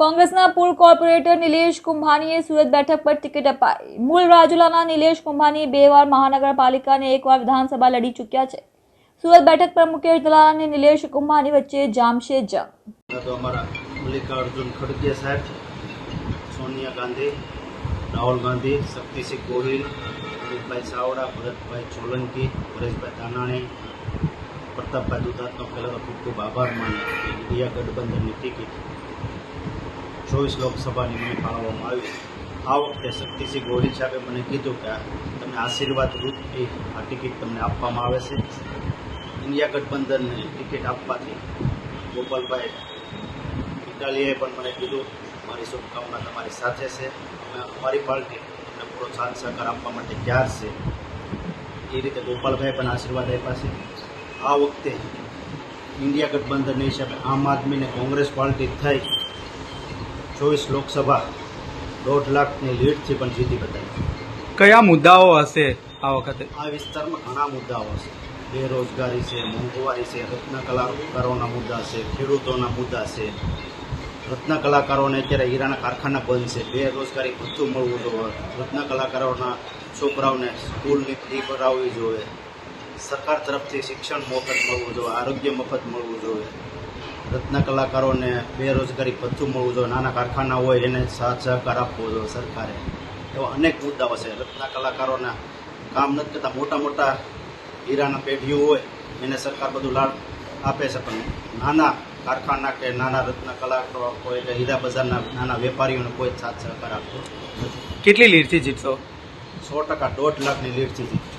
કોંગ્રેસના પૂર્વ કોર્પોરેટર નિલેશ કુંભાણીએ સુરત બેઠક પર ટિકિટ અપાઈ. મૂળ રાજુલાના નિલેશ કુંભાણી બે વાર મહાનગરપાલિકાને એકવાર વિધાનસભા લડી ચૂક્યા છે. સુરત બેઠક પર મુકેશ દલાલ અને નિલેશ કુંભાની વચ્ચે જામશે જંગ. અમારા મલ્લિકાર્જુન ખડગે સાહેબ સોનિયા ગાંધી, રાહુલ ગાંધી, શક્તિસિંહ ગોહિલ, અમિતભાઈ ચાવડા, ભરતભાઈ સોલંકી, પરેશભાઈ દાનાણી પ્રતાપભાઈ દુધાતનો પહેલાં ખૂબ ખૂબ આભાર માને ઇન્ડિયા ગઠબંધનની ટિકિટ. ચોવીસ લોકસભાની મને ફાળવવામાં આવી આ વખતે શક્તિસિંહ ગોહિલ સાહેબે મને કીધું કે તમને આશીર્વાદ રૂપથી આ ટિકિટ તમને આપવામાં આવે છે. ઇન્ડિયા ગઠબંધનને ટિકિટ આપવાથી ગોપાલભાઈ ઇટાલીએ પણ મને કીધું, મારી શુભકામના તમારી સાથે છે. અમે અમારી પાર્ટી અને પૂરો સહકાર આપવા માટે તૈયાર છે. એ રીતે ગોપાલભાઈ પણ આશીર્વાદ આપ્યા છે. આ વખતે ઇન્ડિયા ગઠબંધનને હિસાબે આમ આદમી અને કોંગ્રેસ પાર્ટી થઈ. ચોવીસ લોકસભા દોઢ લાખની લીડથી પણ જીતી બતાવી કયા મુદ્દાઓ હશે આ વખતે? આ વિસ્તારમાં ઘણા મુદ્દાઓ હશે. બેરોજગારી છે મોંઘવારી છે રત્ન કલાકારોના મુદ્દા છે ખેડૂતોના મુદ્દા છે. રત્ન કલાકારોને અત્યારે હીરાના કારખાના બંધ છે. બેરોજગારી બધું મળવું જોઈએ. રત્ન કલાકારોના છોકરાઓને સ્કૂલની ફી ભરાવવી જોઈએ. સરકાર તરફથી શિક્ષણ મફત મળવું જોઈએ. આરોગ્ય મફત મળવું જોઈએ. રત્ન કલાકારોને બેરોજગારી ભથ્થું મળવું જોઈએ. નાના કારખાના હોય એને સાથ સહકાર આપવો જોઈએ સરકારે. એવા અનેક મુદ્દાઓ છે. રત્ન કલાકારોના કામ નથી કરતા. મોટા મોટા હીરાના પેઢીઓ હોય એને સરકાર બધું લાભ આપે છે. પણ નાના કારખાના કે નાના રત્ન કલાકારો હોય કે હીરા બજારના નાના વેપારીઓને કોઈ સાથ સહકાર આપતો નથી. કેટલી લીડથી જીતશો? સો ટકા દોઢ લાખની લીડથી જીતશું.